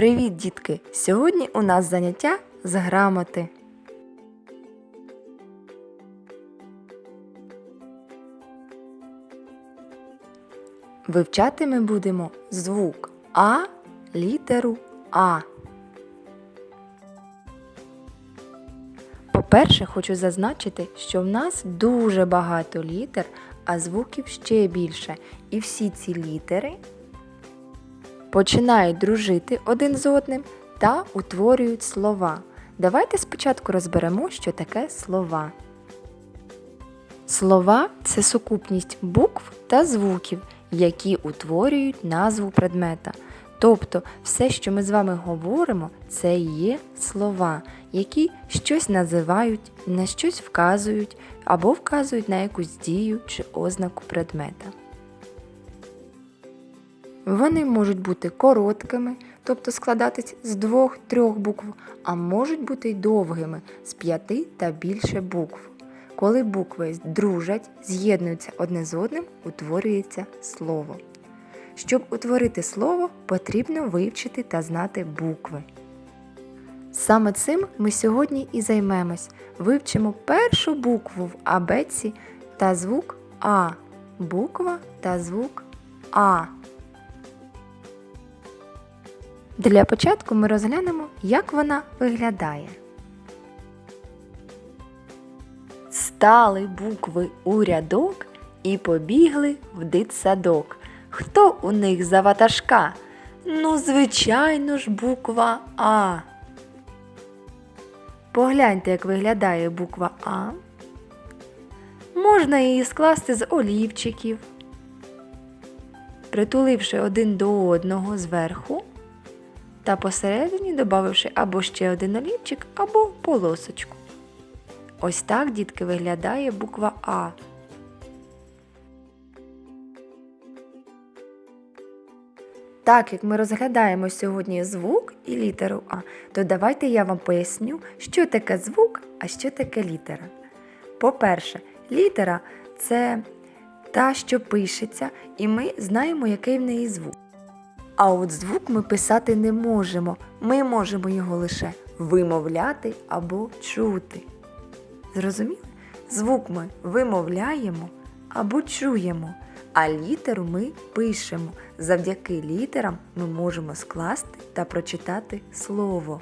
Привіт, дітки! Сьогодні у нас заняття з грамоти. Вивчати ми будемо звук А, літеру А. По-перше, хочу зазначити, що в нас дуже багато літер, а звуків ще більше. І всі ці літери починають дружити один з одним та утворюють слова. Давайте спочатку розберемо, що таке слова. Слова це сукупність букв та звуків, які утворюють назву предмета. Тобто все, що ми з вами говоримо, це є слова, які щось називають, на щось вказують або вказують на якусь дію чи ознаку предмета. Вони можуть бути короткими, тобто складатись з двох-трьох букв, а можуть бути й довгими з п'яти та більше букв. Коли букви дружать, з'єднуються одне з одним, утворюється слово. Щоб утворити слово, потрібно вивчити та знати букви. Саме цим ми сьогодні і займемось. Вивчимо першу букву в абеці та звук А. Буква та звук А. Для початку ми розглянемо, як вона виглядає. Стали букви у рядок і побігли в дитсадок. Хто у них за ватажка? Ну, звичайно ж, буква А. Погляньте, як виглядає буква А. Можна її скласти з олівчиків, притуливши один до одного зверху та посередині додавши або ще один олівчик, або полосочку. Ось так, дітки, виглядає буква А. Так як ми розглядаємо сьогодні звук і літеру А, то давайте я вам поясню, що таке звук, а що таке літера. По-перше, літера це та, що пишеться, і ми знаємо, який в неї звук. А от звук ми писати не можемо. Ми можемо його лише вимовляти або чути. Зрозуміли? Звук ми вимовляємо або чуємо, а літеру ми пишемо. Завдяки літерам ми можемо скласти та прочитати слово.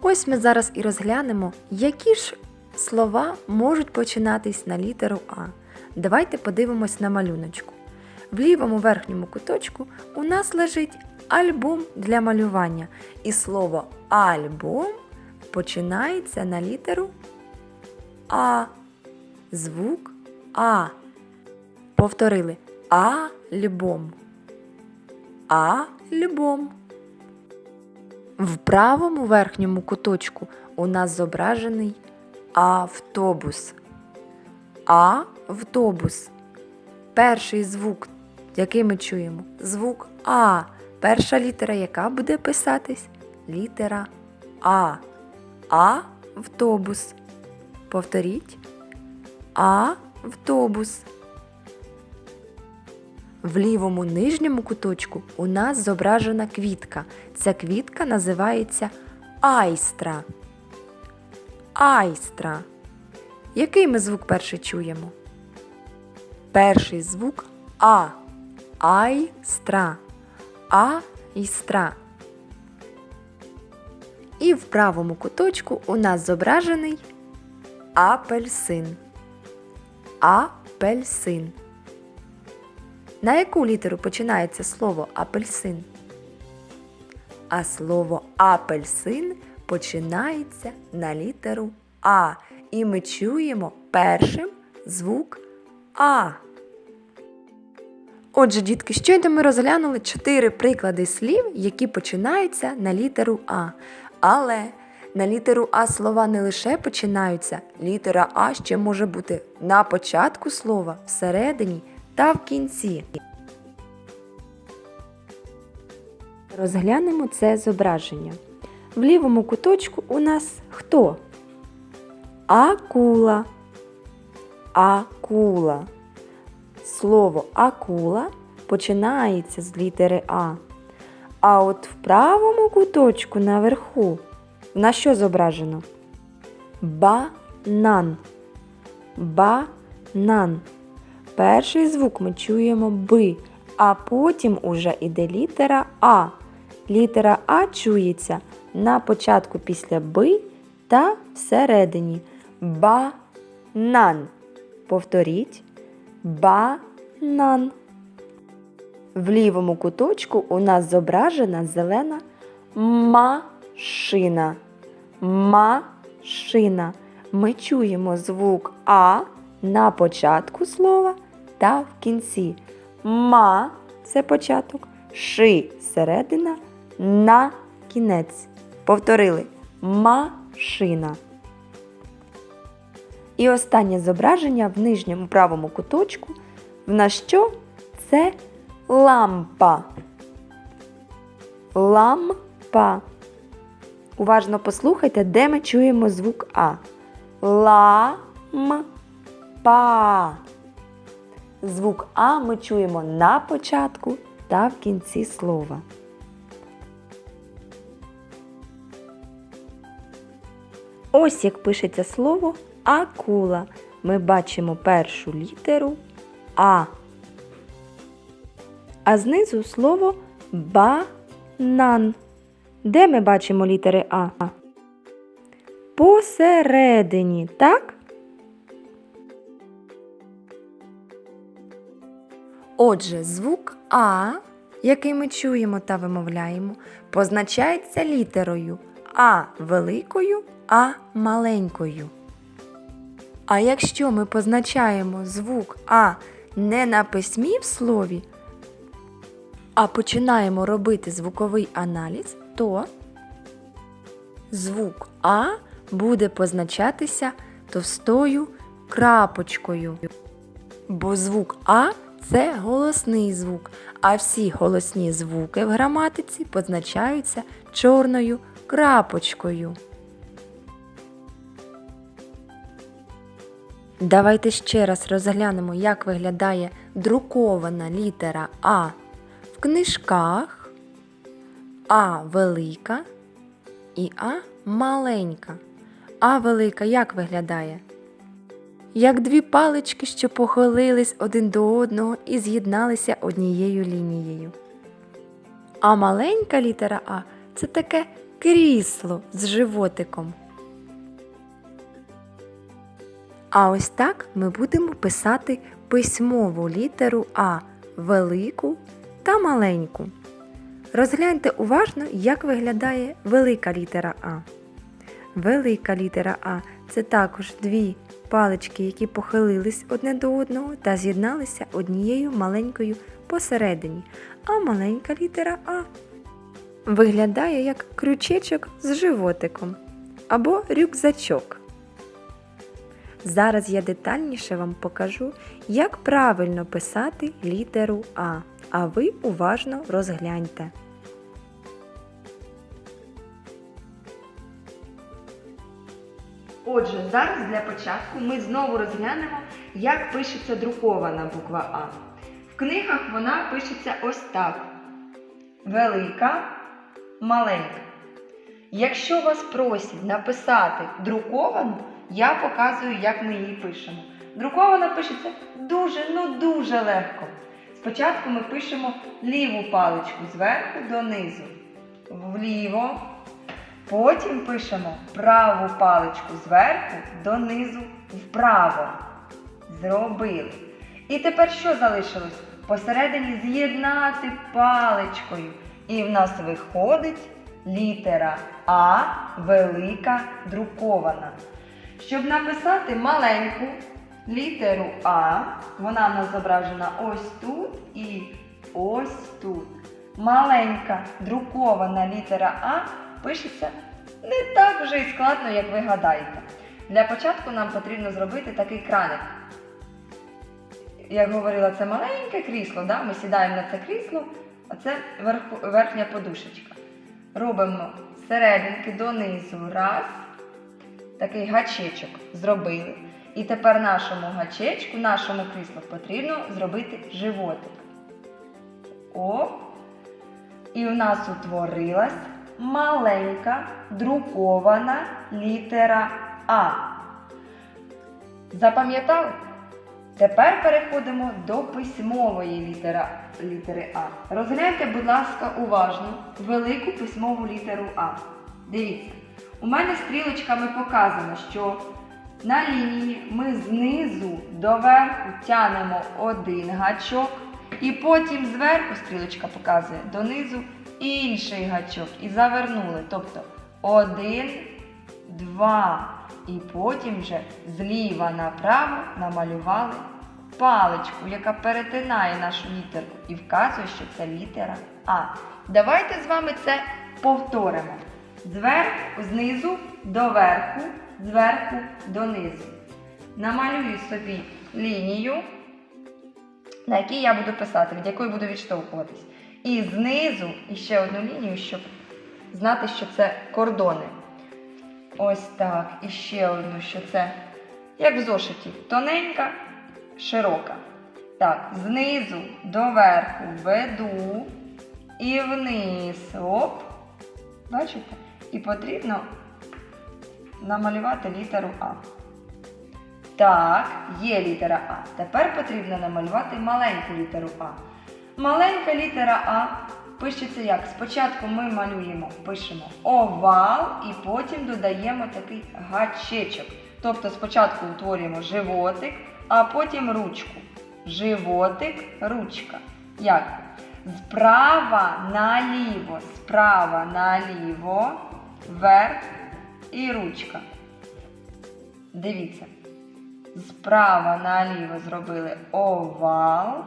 Ось ми зараз і розглянемо, які ж слова можуть починатись на літеру А. Давайте подивимось на малюночку. В лівому верхньому куточку у нас лежить альбом для малювання. І слово альбом починається на літеру А. Звук А. Повторили альбом. Альбом. В правому верхньому куточку у нас зображений автобус. Автобус. Перший звук, який ми чуємо, звук А. Перша літера, яка буде писатись? Літера А. Автобус. Повторіть. Автобус. В лівому нижньому куточку у нас зображена квітка. Ця квітка називається айстра. Айстра. Який ми звук перший чуємо? Перший звук А. Айстра. Айстра. І в правому куточку у нас зображений апельсин. Апельсин. На яку літеру починається слово апельсин? А слово апельсин починається на літеру А. І ми чуємо першим звук А. Отже, дітки, щойно ми розглянули чотири приклади слів, які починаються на літеру А. Але на літеру А слова не лише починаються, літера А ще може бути на початку слова, всередині та в кінці. Розглянемо це зображення. В лівому куточку у нас хто? Акула. Акула. Слово акула починається з літери А. А от в правому куточку наверху на що зображено? Банан. Банан. Перший звук ми чуємо Б, а потім уже іде літера А. Літера А чується на початку після Б та всередині. Банан. Повторіть. Банан. В лівому куточку у нас зображена зелена машина. Машина. Ми чуємо звук А на початку слова та в кінці. Ма це початок, ши середина, на кінець. Повторили машина. І останнє зображення в нижньому правому куточку. В нас що? Це лампа. Лампа. Уважно послухайте, де ми чуємо звук А. Ла-м-па. Звук А ми чуємо на початку та в кінці слова. Ось як пишеться слово акула. Ми бачимо першу літеру А. А знизу слово банан. Де ми бачимо літери А? Посередині, так? Отже, звук А, який ми чуємо та вимовляємо, позначається літерою А великою, А маленькою. А якщо ми позначаємо звук А не на письмі в слові, а починаємо робити звуковий аналіз, то звук А буде позначатися товстою крапочкою. Бо звук А це голосний звук, а всі голосні звуки в граматиці позначаються чорною крапочкою. Давайте ще раз розглянемо, як виглядає друкована літера А в книжках, А велика і А маленька. А велика як виглядає? Як дві палички, що похилились один до одного і з'єдналися однією лінією. А маленька літера А це таке крісло з животиком. А ось так ми будемо писати письмову літеру А велику та маленьку. Розгляньте уважно, як виглядає велика літера А. Велика літера А це також дві палички, які похилились одне до одного та з'єдналися однією маленькою посередині. А маленька літера А виглядає як крючечок з животиком або рюкзачок. Зараз я детальніше вам покажу, як правильно писати літеру А, а ви уважно розгляньте. Отже, зараз для початку ми знову розглянемо, як пишеться друкована буква А. В книгах вона пишеться ось так: велика, маленька. Якщо вас просять написати друковану, я показую, як ми її пишемо. Друкована пишеться дуже, ну дуже легко. Спочатку ми пишемо ліву паличку зверху донизу. Вліво. Потім пишемо праву паличку зверху донизу вправо. Зробили. І тепер що залишилось? Посередині з'єднати паличкою. І в нас виходить літера А велика друкована. Щоб написати маленьку літеру А, вона в нас зображена ось тут і ось тут. Маленька друкована літера А пишеться не так вже і складно, як ви гадаєте. Для початку нам потрібно зробити такий краник. Як говорила, це маленьке крісло, да? ми сідаємо на це крісло, а це верху, верхня подушечка. Робимо серединки донизу раз, такий гачечок зробили. І тепер нашому гачечку, нашому кріслу потрібно зробити животик. О, І в нас утворилась маленька друкована літера А. Запам'ятали? Тепер переходимо до письмової літера, літери А. Розгляньте, будь ласка, уважно велику письмову літеру А. Дивіться, у мене стрілочками показано, що на лінії ми знизу до верху тянемо один гачок, і потім зверху стрілочка показує донизу інший гачок. І завернули. Тобто один, два. І потім вже зліва направо намалювали паличку, яка перетинає нашу літерку і вказує, що це літера А. Давайте з вами це повторимо. Зверху, знизу до верху, зверху донизу. Намалюю собі лінію, на якій я буду писати, від якої буду відштовхуватись. І знизу іще одну лінію, щоб знати, що це кордони. Ось так. І ще одну, що це, як в зошиті, тоненька, широка. Так, знизу до верху веду і вниз. Оп. Бачите? І потрібно намалювати літеру А. Так, є літера А. Тепер потрібно намалювати маленьку літеру А. Маленька літера А пишеться як? Спочатку ми малюємо, пишемо овал і потім додаємо такий гачечок. Тобто спочатку утворюємо животик, а потім ручку. Животик, ручка. Як? Справа наліво, справа наліво, вверх і ручка. Дивіться. Справа наліво зробили овал,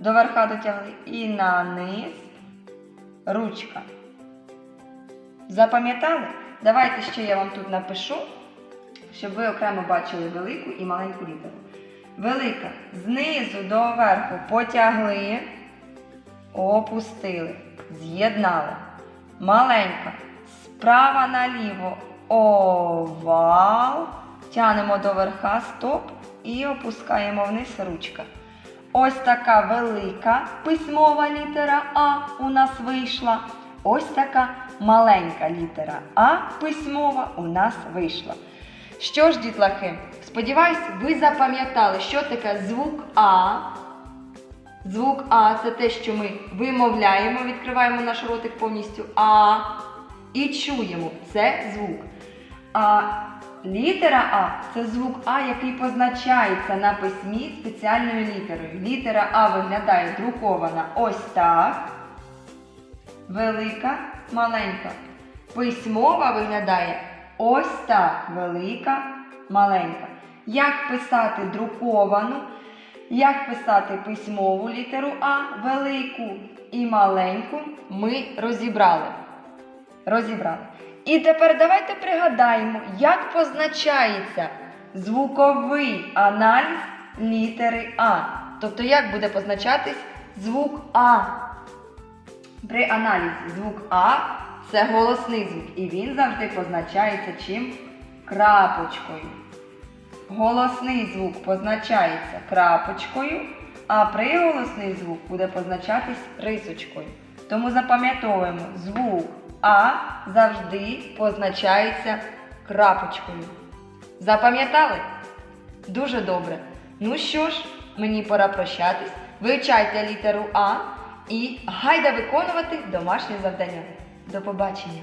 до верха дотягли і на низ ручка. Запам'ятали? Давайте ще я вам тут напишу, щоб ви окремо бачили велику і маленьку літеру. Велика знизу до верху потягли, опустили, з'єднали. Маленька справа наліво овал. Тянемо до верха стоп і опускаємо вниз ручка. Ось така велика письмова літера А у нас вийшла. Ось така маленька літера А письмова у нас вийшла. Що ж, дітлахи, сподіваюсь, ви запам'ятали, що таке звук А. Звук А це те, що ми вимовляємо, відкриваємо наш ротик повністю А. І чуємо це звук. А літера А це звук А, який позначається на письмі спеціальною літерою. Літера А виглядає друкована ось так. Велика, маленька. Письмова виглядає ось так. Велика, маленька. Як писати друковану? Як писати письмову літеру А, велику і маленьку, ми розібрали. Розібрали. І тепер давайте пригадаємо, як позначається звуковий аналіз літери А. Тобто, як буде позначатись звук А. При аналізі звук А це голосний звук. І він завжди позначається чим? Крапочкою. Голосний звук позначається крапочкою, а приголосний звук буде позначатись рисочкою. Тому запам'ятовуємо, звук А завжди позначається крапочкою. Запам'ятали? Дуже добре. Ну що ж, мені пора прощатись. Вивчайте літеру А і гайда виконувати домашнє завдання. До побачення!